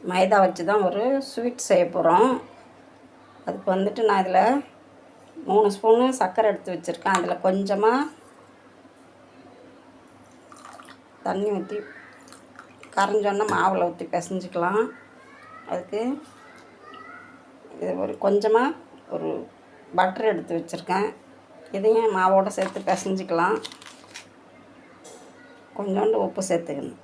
மைதா வச்சு தான் ஒரு ஸ்வீட் செய்ய போகிறோம் அதுக்கு வந்துட்டு நான் இதில் மூணு ஸ்பூனு சர்க்கரை எடுத்து வச்சுருக்கேன். அதில் கொஞ்சமாக தண்ணி ஊற்றி கரைஞ்சோன்னா மாவில் ஊற்றி பிசைஞ்சிக்கலாம். அதுக்கு இது ஒரு கொஞ்சமாக ஒரு பட்டர் எடுத்து வச்சுருக்கேன். இதையும் மாவோடு சேர்த்து பிசைஞ்சிக்கலாம். கொஞ்சோண்டு உப்பு சேர்த்துக்கணும்.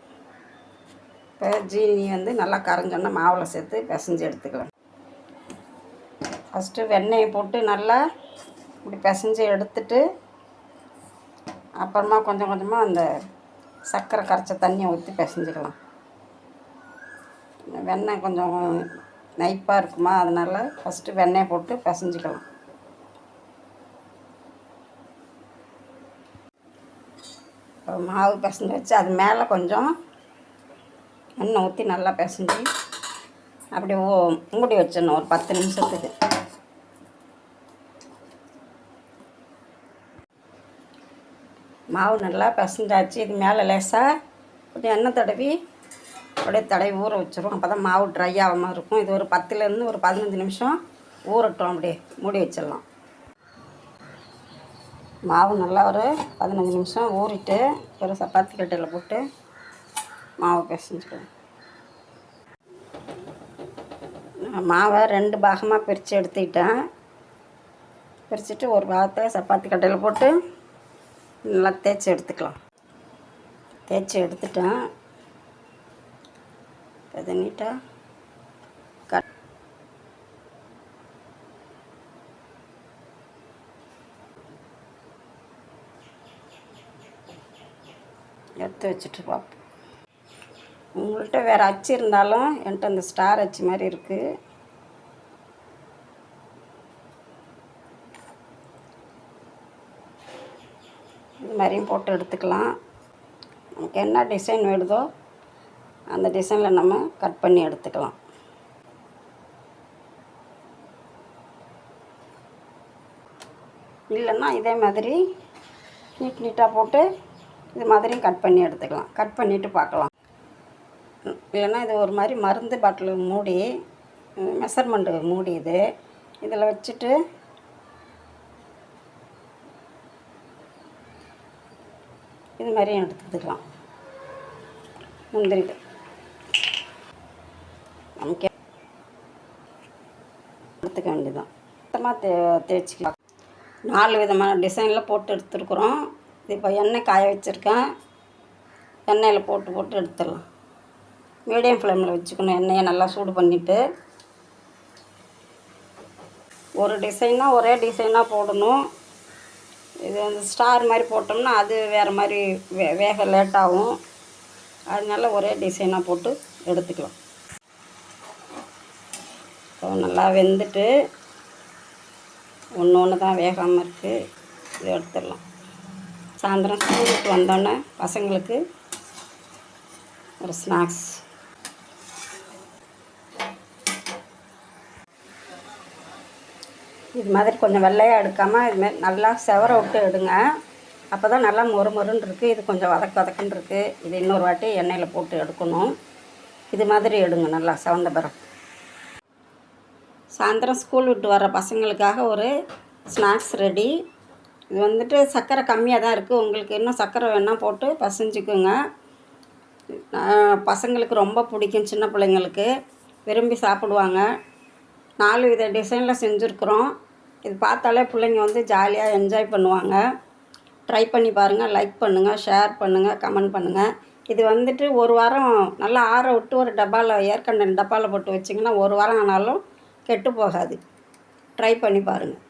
ஜீனி வந்து நல்லா கரைஞ்சோன்னா மாவில் சேர்த்து பிசைஞ்சு எடுத்துக்கலாம். ஃபஸ்ட்டு வெண்ணெயை போட்டு நல்லா இப்படி பிசைஞ்சு எடுத்துட்டு அப்புறமா கொஞ்சம் கொஞ்சமாக அந்த சர்க்கரை கரைச்ச தண்ணியை ஊற்றி பிசைஞ்சிக்கலாம். வெண்ணெய் கொஞ்சம் நைப்பாக இருக்குமா அதனால் ஃபஸ்ட்டு வெண்ணெய் போட்டு பிசைஞ்சிக்கலாம். மாவு பிசைஞ்சு வச்சு அது மேலே கொஞ்சம் எண்ணெய் ஊற்றி நல்லா பிசைஞ்சு அப்படியே ஓ மூடி வச்சிடணும் ஒரு பத்து நிமிஷத்துக்கு. மாவு நல்லா பிசைஞ்சாச்சு. இது மேலே லேசாக கொஞ்சம் எண்ணெய் தடவி அப்படியே தடவி ஊற வச்சிரும் அப்போ தான் மாவு ட்ரை ஆகாமல் இருக்கும். இது ஒரு பத்துலேருந்து ஒரு பதினஞ்சு நிமிஷம் ஊறட்டும் அப்படியே. மூடி வச்சிடலாம். மாவு நல்லா ஒரு பதினஞ்சு நிமிஷம் ஊறிட்டு ஒரு சப்பாத்தி கட்டையில் போட்டு மாவை பிசைஞ்சுக்கலாம் நான் மாவை ரெண்டு பாகமாக பிரித்து எடுத்துக்கிட்டேன். பிரிச்சுட்டு ஒரு பாகத்தை சப்பாத்தி கட்டையில் போட்டு நல்லா தேய்ச்சி எடுத்துக்கலாம். தேய்ச்சி எடுத்துட்டேன். இதை நீட்டாக கட் எடுத்து வச்சுட்டு பார்ப்போம் உங்கள்கிட்ட வேறு அச்சு இருந்தாலும் என்கிட்ட அந்த ஸ்டார் அச்சு மாதிரி இருக்குது இது மாதிரியும் போட்டு எடுத்துக்கலாம். நமக்கு என்ன டிசைன் வேணுதோ அந்த டிசைனில் நம்ம கட் பண்ணி எடுத்துக்கலாம். இல்லைன்னா இதே மாதிரி நீட் நீட்டாக போட்டு இது மாதிரியும் கட் பண்ணி எடுத்துக்கலாம். கட் பண்ணிவிட்டு பார்க்கலாம். இல்லைன்னா இது ஒரு மாதிரி மருந்து பாட்டில் மூடி மெஷர்மெண்ட்டு மூடி இது. இதில் வச்சுட்டு இது மாதிரியும் எடுத்துக்கலாம். முந்திரி நமக்கு எடுத்துக்க வேண்டியதான் மொத்தமாக தே தேய்ச்சிக்கலாம். நாலு விதமான டிசைனில் போட்டு எடுத்துருக்குறோம். இது இப்போ எண்ணெய் காய வச்சுருக்கேன். எண்ணெயில் போட்டு போட்டு எடுத்துடலாம். மீடியம் ஃப்ளேமில் வச்சுக்கணும். எண்ணெயை நல்லா சூடு பண்ணிவிட்டு ஒரு டிசைனாக ஒரே டிசைனாக போடணும். இது வந்து ஸ்டார் மாதிரி போட்டோம்னா அது வேறு மாதிரி வே வேக லேட்டாகும் அதனால ஒரே டிசைனாக போட்டு எடுத்துக்கலாம். இப்போ நல்லா வெந்துட்டு ஒன்று ஒன்று தான் வேகாமல் இருக்குது இது எடுத்துடலாம். சாயந்தரம் ஸ்கூலுக்கு வந்தோடனே பசங்களுக்கு ஒரு ஸ்நாக்ஸ். இது மாதிரி கொஞ்சம் வெள்ளையாக எடுக்காமல் இதுமாரி நல்லா செவர விட்டு எடுங்க. அப்போ தான் நல்லா மொறு மொறுன்னு இருக்குது இது கொஞ்சம் வதக்கு வதக்குன்னு இருக்குது இது இன்னொரு வாட்டி எண்ணெயில் போட்டு எடுக்கணும். இது மாதிரி எடுங்க நல்லா செவந்த பிறகு. சாயந்தரம் ஸ்கூல் விட்டு வர பசங்களுக்காக ஒரு ஸ்நாக்ஸ் ரெடி. இது வந்துட்டு சர்க்கரை கம்மியாக தான் இருக்குது உங்களுக்கு இன்னும் சர்க்கரை வேணால் போட்டு பசஞ்சுக்குங்க. பசங்களுக்கு ரொம்ப பிடிக்கும் சின்ன பிள்ளைங்களுக்கு. விரும்பி சாப்பிடுவாங்க. நாலு வித டிசைனில் செஞ்சுருக்குறோம். இது பார்த்தாலே பிள்ளைங்க வந்து ஜாலியாக என்ஜாய் பண்ணுவாங்க. ட்ரை பண்ணி பாருங்கள் லைக் பண்ணுங்கள் ஷேர் பண்ணுங்கள் கமெண்ட் பண்ணுங்கள் இது வந்துட்டு ஒரு வாரம் நல்லா ஆற விட்டு ஒரு டப்பாவில் ஏற்கனவே டப்பாவில் போட்டு வச்சிங்கன்னா ஒரு வாரம் ஆனாலும் கெட்டு போகாது. ட்ரை பண்ணி பாருங்கள்